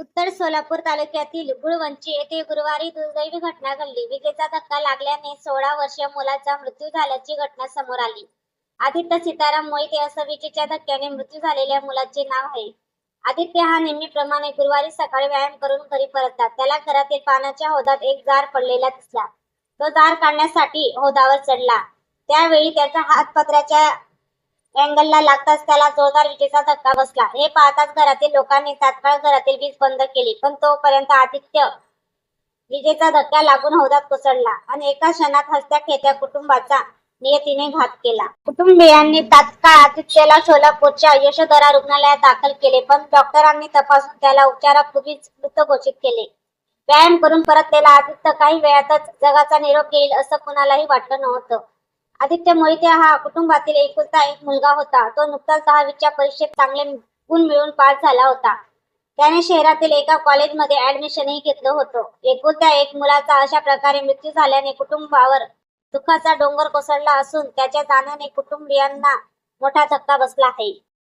उत्तर सोलापूर तालुक्यातील गुळवंची येथे गुरुवारी दुर्दैवी घटना घडली. विजेचा धक्का लागल्याने सोळा वर्षीय मुलाचा मृत्यू झाल्याची घटना समोर आली. आदित्य सीताराम मोहिते असं विजेच्या धक्क्याने मृत्यू झालेल्या मुलाचे नाव आहे. आदित्य हा नेहमीप्रमाणे गुरुवारी सकाळी व्यायाम करून घरी परततात. त्याला घरातील पानाच्या हौदात एक जार पडलेला दिसला. तो जार काढण्यासाठी हौदावर चढला. त्यावेळी त्याचा हात पत्र्याच्या अँगलला लागताच त्याला जोरदार विजेचा धक्का बसला. हे पाहताच घरातील लोकांनी तात्काळ घरातील वीज बंद केली पण तोपर्यंत आदित्य विजेचा धक्का लागून हौदात कोसळला आणि एका क्षणात हसत्या खेत्या कुटुंबाचा नियतीने घात केला. कुटुंबियांनी तात्काळ आदित्यला सोलापूरच्या यशोधरा रुग्णालयात दाखल केले पण डॉक्टरांनी तपासून त्याला उपचारापूर्वीच मृत घोषित केले. व्यायाम करून परतलेला आदित्य काही वेळातच जगाचा निरोप घेईल असं कुणालाही वाटलं नव्हतं. आदित्य मोहिते हा कुटुंबातील एकुलता एक मुलगा होता. तो नुकताच दहावीच्या परीक्षेत चांगले गुण मिळवून पास झाला होता. त्याने शहरातील एका कॉलेजमध्ये ऍडमिशनही घेतलं होतं. एकुलत्या एक मुलाचा अशा प्रकारे मृत्यू झाल्याने कुटुंबावर दुःखाचा डोंगर कोसळला असून त्याच्या जाण्याने कुटुंबियांना मोठा धक्का बसला आहे.